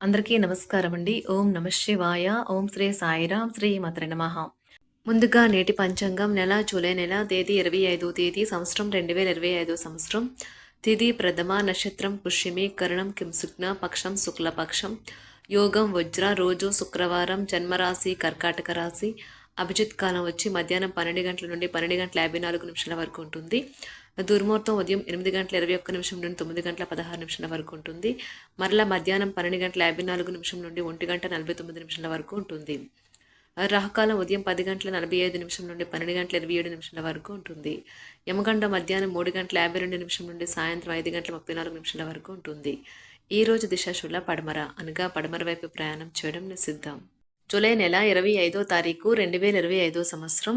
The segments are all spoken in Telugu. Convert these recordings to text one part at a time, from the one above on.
అందరికీ నమస్కారం అండి. ఓం నమ శివాయ. ఓం శ్రీ సాయిరాం శ్రీ మాత్ర నమః. ముందుగా నేటి పంచాంగం నెల జూలై నెల తేదీ ఇరవై ఐదో తేదీ సంవత్సరం రెండు వేల ఇరవై ఐదో సంవత్సరం. తిథి ప్రథమ నక్షత్రం పుష్యమి కరణం కింసుగ్న పక్షం శుక్లపక్షం. యోగం వజ్ర రోజు శుక్రవారం జన్మరాశి కర్కాటక రాశి. అభిజిత్ కాలం వచ్చి మధ్యాహ్నం పన్నెండు గంటల నుండి పన్నెండు గంటల యాభై నాలుగు నిమిషాల వరకు ఉంటుంది. దుర్ముహూర్తం ఉదయం ఎనిమిది గంటల ఇరవై ఒక్క నిమిషం నుండి తొమ్మిది గంటల పదహారు నిమిషాల వరకు ఉంటుంది. మరలా మధ్యాహ్నం పన్నెండు గంటల యాభై నాలుగు నిమిషం నుండి ఒంటి గంట నలభై తొమ్మిది నిమిషాల వరకు ఉంటుంది. రాహుకాలం ఉదయం పది గంటల నలభై ఐదు నిమిషం నుండి పన్నెండు గంటల ఇరవై ఏడు నిమిషాల వరకు ఉంటుంది. యమగండ మధ్యాహ్నం మూడు గంటల యాభై రెండు నిమిషం నుండి సాయంత్రం ఐదు గంటల ముప్పై నాలుగు నిమిషాల వరకు ఉంటుంది. ఈ రోజు దిశాశుల పడమర అనగా పడమర వైపు ప్రయాణం చేయడం నిషిద్ధం. జూలై నెల ఇరవై ఐదో తారీఖు రెండు వేల ఇరవై ఐదో సంవత్సరం.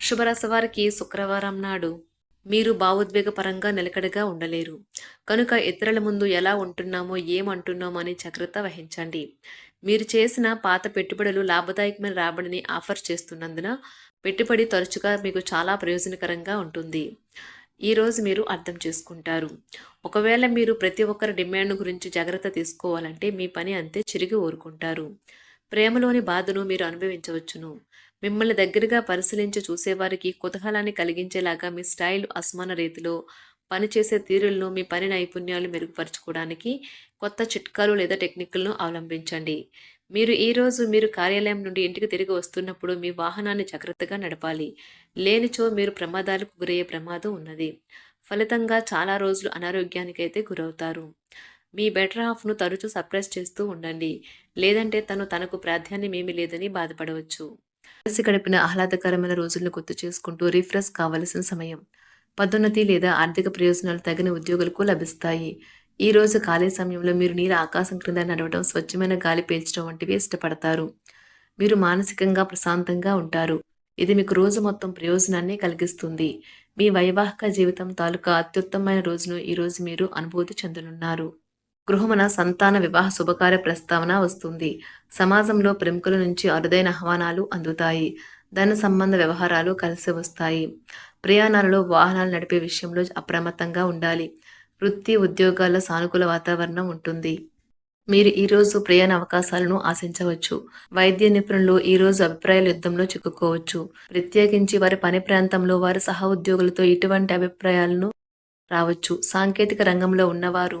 వృషభరాశి శుక్రవారం నాడు మీరు భావోద్వేగపరంగా నిలకడగా ఉండలేరు. కనుక ఇతరుల ముందు ఎలా ఉంటున్నామో ఏమంటున్నామో అని జాగ్రత్త వహించండి. మీరు చేసిన పాత పెట్టుబడులు లాభదాయకమైన రాబడిని ఆఫర్ చేస్తున్నందున పెట్టుబడి తరచుగా మీకు చాలా ప్రయోజనకరంగా ఉంటుంది. ఈరోజు మీరు అర్థం చేసుకుంటారు. ఒకవేళ మీరు ప్రతి ఒక్కరి డిమాండ్ గురించి జాగ్రత్త తీసుకోవాలంటే మీ పని అంతే చిరిగి ఊరుకుంటారు. ప్రేమలోని బాధను మీరు అనుభవించవచ్చును. మిమ్మల్ని దగ్గరగా పరిశీలించి చూసేవారికి కుతూహలాన్ని కలిగించేలాగా మీ స్టైల్ అసమాన రీతిలో పనిచేసే తీరులను మీ పని నైపుణ్యాలు మెరుగుపరచుకోవడానికి కొత్త చిట్కాలు లేదా టెక్నిక్లను అవలంబించండి. మీరు ఈరోజు మీరు కార్యాలయం నుండి ఇంటికి తిరిగి వస్తున్నప్పుడు మీ వాహనాన్ని జాగ్రత్తగా నడపాలి. లేనిచో మీరు ప్రమాదాలకు గురయ్యే ప్రమాదం ఉన్నది. ఫలితంగా చాలా రోజులు అనారోగ్యానికైతే గురవుతారు. మీ బెటర్ హాఫ్ను తరచూ సర్ప్రైజ్ చేస్తూ ఉండండి. లేదంటే తను తనకు ప్రాధాన్యం ఏమీ లేదని బాధపడవచ్చు. కలిసి గడిపిన ఆహ్లాదకరమైన రోజులను గుర్తు చేసుకుంటూ రిఫ్రెష్ కావలసిన సమయం. పదోన్నతి లేదా ఆర్థిక ప్రయోజనాలు తగిన ఉద్యోగులకు లభిస్తాయి. ఈ రోజు ఖాళీ సమయంలో మీరు నీరు ఆకాశం క్రింద నడవడం స్వచ్ఛమైన గాలి పీల్చడం వంటివి ఇష్టపడతారు. మీరు మానసికంగా ప్రశాంతంగా ఉంటారు. ఇది మీకు రోజు మొత్తం ప్రయోజనాన్ని కలిగిస్తుంది. మీ వైవాహిక జీవితం తాలూకా అత్యుత్తమైన రోజును ఈ రోజు మీరు అనుభూతి చెందనున్నారు. గృహమున సంతాన వివాహ శుభకార్య ప్రస్తావన వస్తుంది. సమాజంలో ప్రముఖుల నుంచి అరుదైన ఆహ్వానాలు అందుతాయి. ధన సంబంధ వ్యవహారాలు కలిసి వస్తాయి. ప్రయాణాలలో వాహనాలు నడిపే విషయంలో అప్రమత్తంగా ఉండాలి. వృత్తి ఉద్యోగాల్లో సానుకూల వాతావరణం ఉంటుంది. మీరు ఈరోజు ప్రయాణ అవకాశాలను ఆశించవచ్చు. వైద్య నిపుణులు ఈరోజు అభిప్రాయాల యుద్ధంలో చిక్కుకోవచ్చు. ప్రత్యేకించి వారి పని ప్రాంతంలో వారి సహ ఉద్యోగులతో ఇటువంటి అభిప్రాయాలను రావచ్చు. సాంకేతిక రంగంలో ఉన్నవారు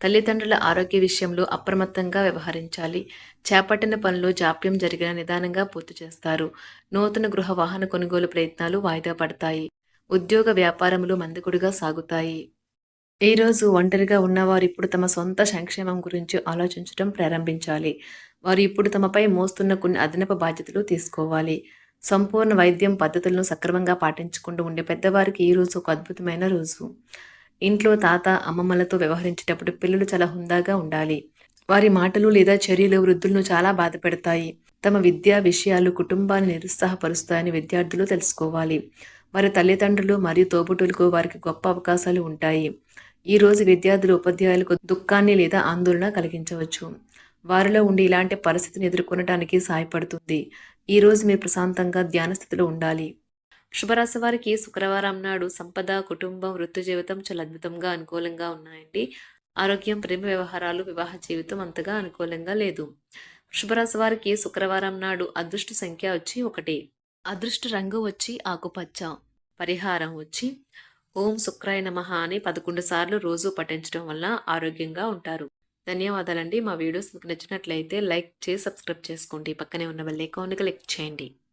తల్లిదండ్రుల ఆరోగ్య విషయంలో అప్రమత్తంగా వ్యవహరించాలి. చేపట్టిన పనులు జాప్యం జరిగిన నిదానంగా పూర్తి చేస్తారు. నూతన గృహ వాహన కొనుగోలు ప్రయత్నాలు వాయిదా పడతాయి. ఉద్యోగ వ్యాపారములు మందకుడిగా సాగుతాయి. ఈరోజు ఒంటరిగా ఉన్నవారు ఇప్పుడు తమ సొంత సంక్షేమం గురించి ఆలోచించడం ప్రారంభించాలి. వారు ఇప్పుడు తమపై మోస్తున్న కొన్ని అదనపు బాధ్యతలు తీసుకోవాలి. సంపూర్ణ వైద్యం పద్ధతులను సక్రమంగా పాటించుకుంటూ ఉండే పెద్దవారికి ఈ రోజు ఒక అద్భుతమైన రోజు. ఇంట్లో తాత అమ్మమ్మలతో వ్యవహరించేటప్పుడు పిల్లలు చాలా హుందాగా ఉండాలి. వారి మాటలు లేదా చర్యలు వృద్ధులను చాలా బాధ పెడతాయి తమ విద్యా విషయాలు కుటుంబాన్ని నిరుత్సాహపరుస్తాయని విద్యార్థులు తెలుసుకోవాలి. వారి తల్లిదండ్రులు మరియు తోబుటులకు వారికి గొప్ప అవకాశాలు ఉంటాయి. ఈ రోజు విద్యార్థులు ఉపాధ్యాయులకు దుఃఖాన్ని లేదా ఆందోళన కలిగించవచ్చు. వారిలో ఉండి ఇలాంటి పరిస్థితిని ఎదుర్కొనడానికి సహాయపడుతుంది. ఈ రోజు మీరు ప్రశాంతంగా ధ్యాన స్థితిలో ఉండాలి. శుభరాశి వారికి శుక్రవారం నాడు సంపద కుటుంబం వృత్తి జీవితం చాలా అద్భుతంగా అనుకూలంగా ఉన్నాయండి. ఆరోగ్యం ప్రేమ వ్యవహారాలు వివాహ జీవితం అంతగా అనుకూలంగా లేదు. వృషభరాశి వారికి శుక్రవారం నాడు అదృష్ట సంఖ్య వచ్చి ఒకటి. అదృష్ట రంగు వచ్చి ఆకుపచ్చ. పరిహారం వచ్చి ఓం శుక్రాయ నమ అని పదకొండు సార్లు రోజు పఠించడం వల్ల ఆరోగ్యంగా ఉంటారు. ధన్యవాదాలండి. మా వీడియోస్ మీకు నచ్చినట్లయితే లైక్ చేసి సబ్స్క్రైబ్ చేసుకోండి. పక్కనే ఉన్న బెల్ ఐకాన్కి క్లిక్ చేయండి.